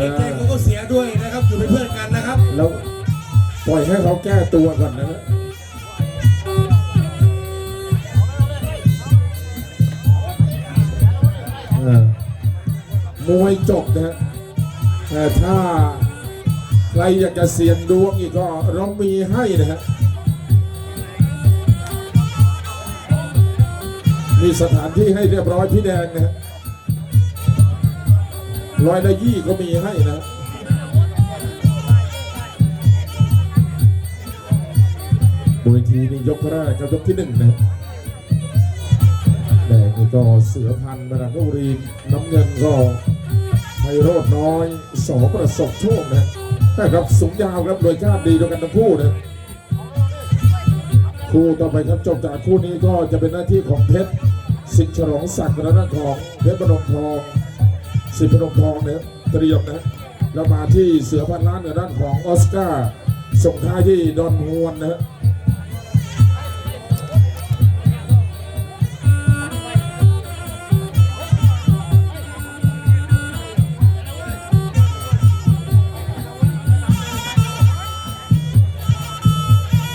เก่งๆเขาก็เสียด้วยนะครับ อยู่เป็นเพื่อนกันนะครับ แล้วปล่อยให้เขาแก้ตัวก่อนนะฮะเออมวยจบนะฮะแต่ถ้าใครอยากจะเสี่ยงดวงอีกก็เรามีให้นะฮะมีสถานที่ให้เรียบร้อยพี่แดงนะฮะ ร้อยละยี่ก็มีให้นะฮะบนเวทีนี่ยกแรกกับยกที่หนึ่งนะแดงนี่ก็เสือพันธ์บรรดาบุรีน้ำเงินก็ไพโรดน้อยสอประสบโชคนะนะครับสูงยาวครับโดยชาติดีด้วยกันทั้งคู่นะคู่ต่อไปครับจบจากคู่นี้ก็จะเป็นหน้าที่ของเพชรสิทธิ์ฉลองศักดิ์และด้านของเพชรพนมทอง สิทธิ์พนมทองเนี่ยเตรียมนะแล้วมาที่เสือพันล้านในด้านของออสการ์ส่งท้ายที่ดอนฮวนนะฮะ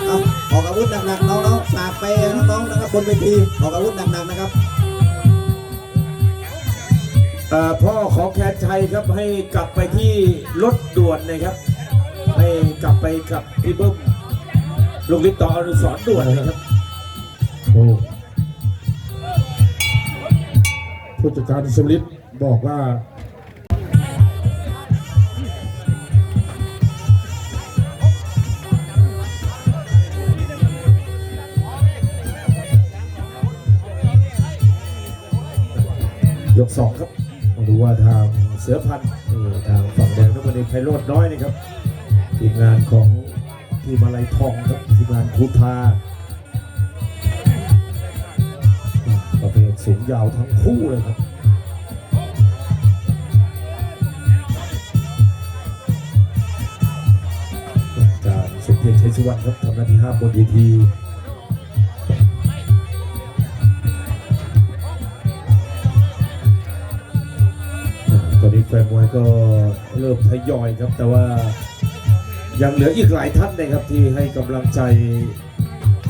อออกอาวุธหนักๆน้องๆฝากไปน้องๆนะครับบนเวทีออกอาวุธหนักๆนะครับ พ่อของแคนชัยครับให้กลับไปที่รถด่วนนะครับ ให้กลับไปกับพี่บิ้มลูกลิศต่ออนุสรด่วนนะครับโอ้ผู้จัดการสลิดบอกว่ายกสองครับ ดูว่าทางเสือพันธุ์ทางฝั่งแดงน้ำมันเอกไพโรดน้อยนะครับทีมงานของทีมอะไรทองครับทีมงานคูทาประเภทสูงยาวทั้งคู่เลยครับจารย์สมเพียรชัยสุวรรณครับทำหน้าที่ห้าบนเวที มวยก็เริ่มทยอยครับ แต่ว่ายังเหลืออีกหลายท่านนะครับที่ให้กำลังใจ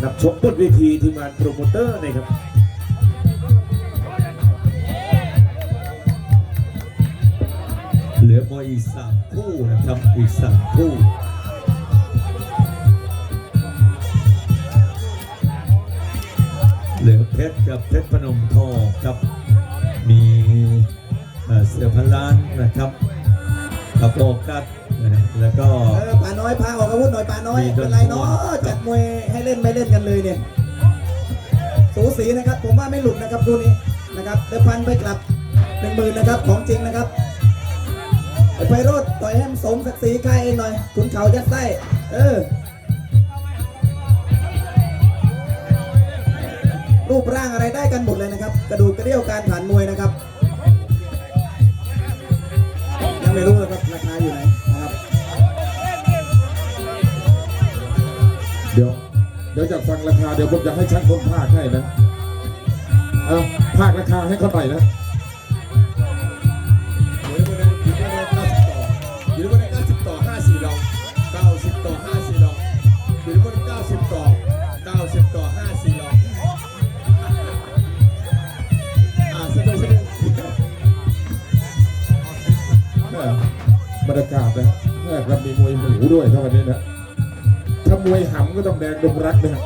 นักชกบนเวทีทีมงานโปรโมเตอร์นะครับเหลือมวยอีกสามคู่นะครับอีกสามคู่เหลือเพชรกับเพชรพนมทองครับมี เอ่อเสือพันล้านนะครับกับโอกัสนะฮะแล้วก็เออป่าน้อยพาออกอาวุธหน่อยป่าน้อยมีโดนเป็นไรเนาะครับจัดมวยให้เล่นไม่เล่นกันเลยเนี่ยสูสีนะครับ ผมว่าไม่หลุดนะครับคู่นี้นะครับเดิมพันไปกลับหนึ่งหมื่นนะครับของจริงนะครับไอ้ไพโรดต่อยให้มันสมศักดิ์ศรีใครเองหน่อยขุนเขายัดไส้เออรูปร่างอะไรได้กันหมดเลยนะครับ กระดูกกระเดี่ยวการผ่านมวยนะครับ ไม่รู้นะครับราคาอยู่ไหนนะครับ เดี๋ยว เดี๋ยวจะฟังราคาเดี๋ยวผมจะให้ช่างผมภาคให้นะ เอาภาคราคาให้เขาหน่อยนะ ด้วยครับวันนี้นะถ้ามวยหำก็ต้องแดงดงรักนะ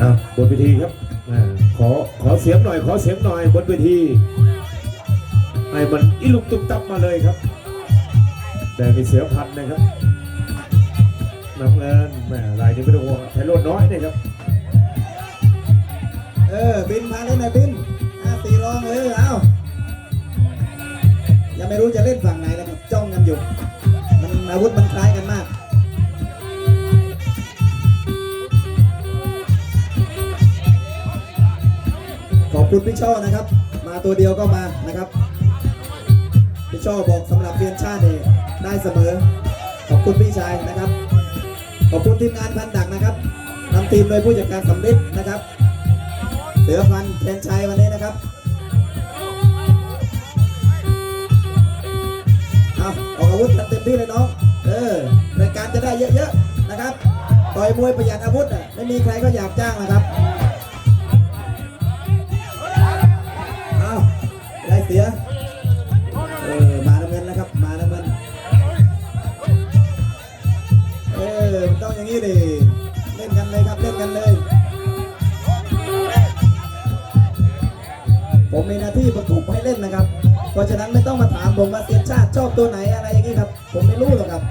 อะบนเวทีครับอ่าขอขอเสียงหน่อย ขอเสียงหน่อยบนเวทีให้มันอิลุกตุกตับมาเลยครับ แต่มีเสือพันนะครับน้ำเงินแหมลายนี้ไม่ต้องห่วงไทยโรดน้อยนะครับ เออ บินมาเล่นหน่อยบินห้าสี่รองเออเอายังไม่รู้จะเล่นฝั่งไหนแล้วครับจ้องกันอยู่ มันอาวุธมันคล้ายกันมาก คุณพี่ช่อนะครับ มาตัวเดียวก็มานะครับพี่ช่อบอกสำหรับเรียนชาติเนี่ยได้เสมอ ขอบคุณพี่ชายนะครับ ขอบคุณทีมงานพันดักนะครับนำทีมโดยผู้จัดการสำลิดนะครับ เสือพันธุ์เทนชัยวันนี้นะครับเอาออกอาวุธกันเต็มที่เลยน้องเออรายการจะได้เยอะๆนะครับต่อยมวยประหยัดอาวุธอะไม่มีใครก็อยากจ้างนะครับ กันเลย ผมมีหน้าที่ประกบให้เล่นนะครับ เพราะฉะนั้นไม่ต้องมาถามผมว่าเสียชาติชอบตัวไหนอะไรอย่างนี้ครับ ผมไม่รู้หรอกครับ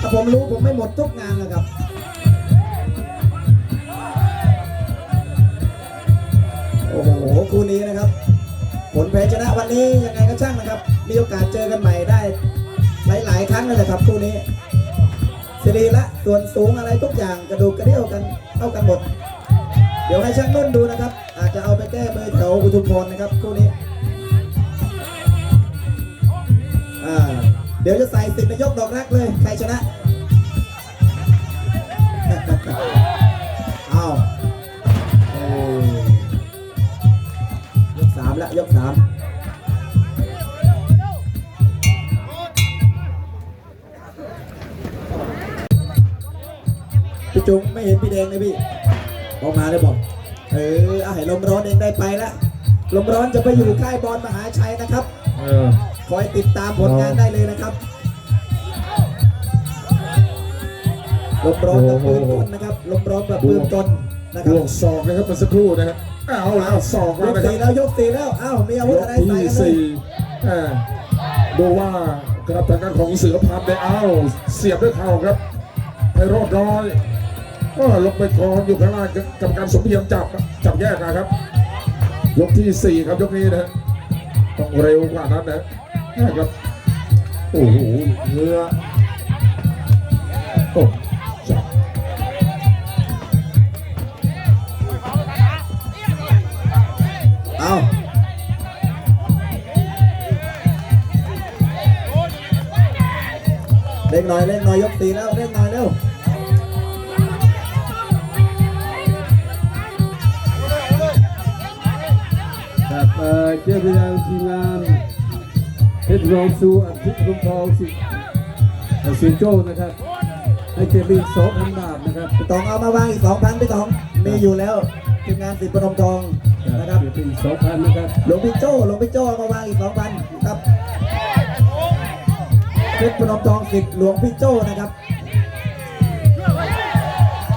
ถ้าผมรู้ผมไม่หมดทุกงานหรอกครับโอ้โหคู่นี้นะครับ ผลแพ้ชนะวันนี้ยังไงก็ช่างนะครับ มีโอกาสเจอกันใหม่ได้ หลาย ๆ ครั้งเลยนะครับคู่นี้สิริละส่วนสูงอะไรทุกอย่างกระดูกกระเดี่ยวกัน เท่ากันหมด เดี๋ยวให้ช่างนุ่นดูนะครับ อาจจะเอาไปแก้มือร์แถวอุทุมพรนะครับคู่นี้เดี๋ยวจะใส่สิบนายกดอกแรกเลยใครชนะเอาเอ้ยยกสามแล้วยกสาม จุงไม่เห็นพี่แดงเลยพี่ออกมาเลยบอก เออเอาให้ลมร้อนเองได้ไปละลมร้อนจะไปอยู่ค่ายบอลมหาชัยนะครับเออคอยติดตามผลงานได้เลยนะครับลมร้อนกับปืนกลนะครับลมร้อนกับปืนกลนะคบรับวกศอกนะครับเมื่อสักครู่นะฮะเอาแล้วศอกยแล้วกนะครัสี่บแล้วยกสี่แล้วอ้าวมีอาวุธยกอะไรที่ใส่กันเลยสี่แหม่ดูว่ากระทางการของเสือพันธุ์ได้เอาเสียบด้วยเข่าครับไพโรดน้อย ก็ลงไปกองอยู่ข้างล่างกรรมการสมเพียงจับครับจับแยกนะครับ ยกที่สี่ครับยกนี้นะต้องเร็วกว่านั้นนะนะครับโอ้โหเนื้อโอ้จับเอาเล่นหน่อยเล่นหน่อยยกสี่แล้วเล่นหน่อยเร็ว เอ่อเจ้าพนักทีมงานเพชรรองสูอาทิตย์ลุงทองสิเอ่อสิงโจ้นะครับให้เจมี่สองพันบาทนะครับพี่ตองเอามาวางอีกสองพันพี่ตองมีอยู่แล้วทีมงานสิบประนมทองนะครับเจมี่สองพันนะครับหลวงพี่โจ้หลวงพี่โจ้เอามาวางอีกสองพันครับเพชรพนมทองสิทธิ์หลวงพี่โจ้นะครับ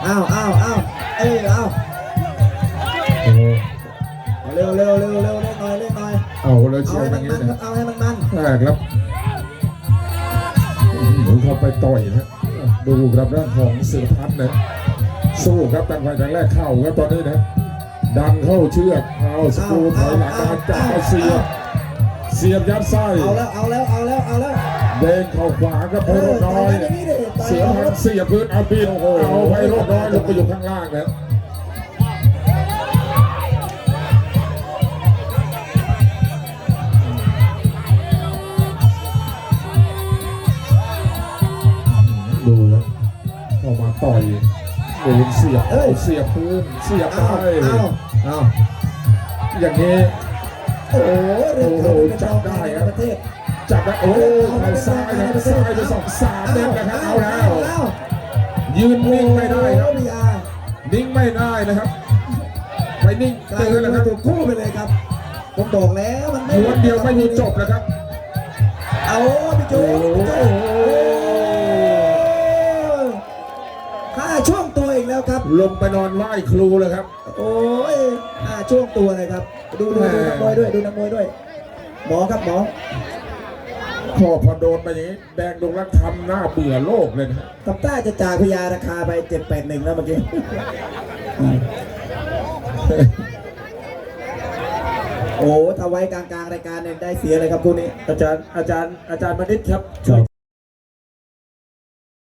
อ้าวอ้าวอ้าวเอ้ยอ้าวโอ้โห เร็วเร็วเร็วเร็วเล่นหน่อยเล่นหน่อยเอาเลยเอาเชียให้อมัย่านงนี้มันครันะบเอาให้มันมันแรกครับหมุนเข้าไปต่อยนะดูครับด้านของสือพันธุ์นะสู้ครับตั้งไฟตั้งแรกเข้าครับตอนนี้นะ ดันเข้าเชือกเอาสกรูถอยหลังมาจับเสียบเสียบยัดไส้เอาแล้วเอาแล้วเอาแล้วเอาแล้วเด้งเข้าขวาครับไพโรจน์น้อยต่อยกันอย่างนี้ดิต่อยเสือพันเสียบพื้นเอาบินเอาไพโรจน์น้อยลงไปอยู่ข้างล่างนะ ดูแล้วเข้ามาต่อยโดนเสียบเอ้ยเสียบพื้นเสียบไปเอาเอาเอาอย่างนี้โอ้โหเรื่องเขาเป็นรองใหญ่ในประเทศจับแล้วโอ้เขาซ้ายนะซ้ายไปสองสามเด้งนะครับเอาแล้วเอายืนนิ่งไม่ได้ครับพีอาร์นิ่งไม่ได้นะครับ ไปนิ่งกลายเตืเป็อนนนะมควยรับถูกคู่ไปเลยครับผมบอกแล้วมันไม่ม้วนเดียวไม่มีจบนะครับเอาพี่โจ้โอ้โหพี่โจ้ แล้วครับ ลงไปนอนไหว้ครูเลยครับ โอ้ยห้าช่วงตัวเลยครับ ดูดูดูนักมวยด้วยดูนักมวยด้วย หมอครับหมอพอพอโดนไปอย่างนี้ แดงดงรักทำหน้าเบื่อโลกเลยนะกับต้าจะจ่ายพยาราคาไปเจ็ดแปดหนึ่งแล้วเมื่อกี้อืมโอ้ถ้าไว้กลางๆรายการเนี่ยได้เสียเลยครับคู่นี้ อาจารย์อาจารย์อาจารย์มณิษฐ์ครับครับ